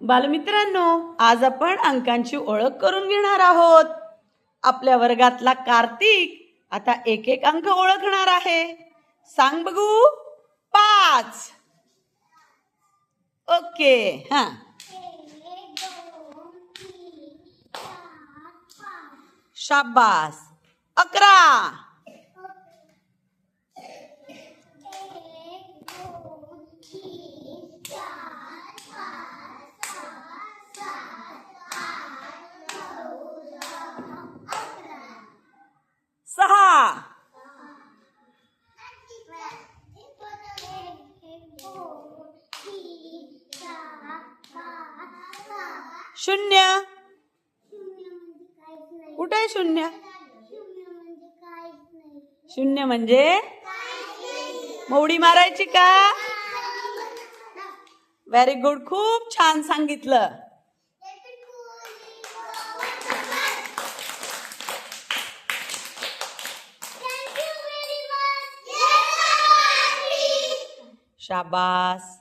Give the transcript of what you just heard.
बालमित्रांनो आज आपण अंकांची ओळख करून घेणार आहोत. आपल्या वर्गातला कार्तिक आता एक एक अंक ओळखणार आहे. सांग बघू. पाच. ओके हा. शाबास. अकरा. सहा शून्य. कुठे आहे शून्य? शून्य म्हणजे? मोडी मारायची का? व्हेरी गुड खूप छान सांगितलं. शाबास.